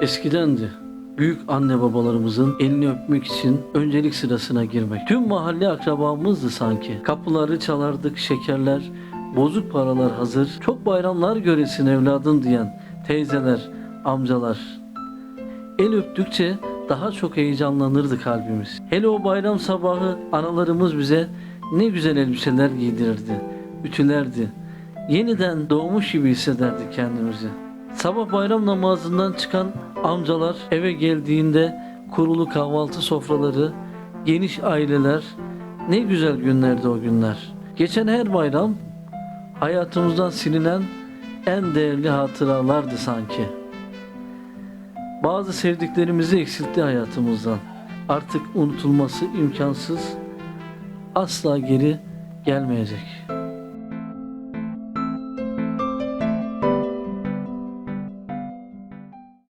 Eskidendi. Büyük anne babalarımızın elini öpmek için öncelik sırasına girmek. Tüm mahalle akrabamızdı sanki. Kapıları çalardık, şekerler, bozuk paralar hazır. Çok bayramlar göresin evladın diyen teyzeler, amcalar. El öptükçe daha çok heyecanlanırdı kalbimiz. Hele o bayram sabahı analarımız bize ne güzel elbiseler giydirirdi, ütülerdi. Yeniden doğmuş gibi hissederdik kendimizi. Sabah bayram namazından çıkan amcalar eve geldiğinde kurulu kahvaltı sofraları, geniş aileler, ne güzel günlerdi o günler. Geçen her bayram hayatımızdan silinen en değerli hatıralardı sanki. Bazı sevdiklerimizi eksiltti hayatımızdan. Artık unutulması imkansız, asla geri gelmeyecek.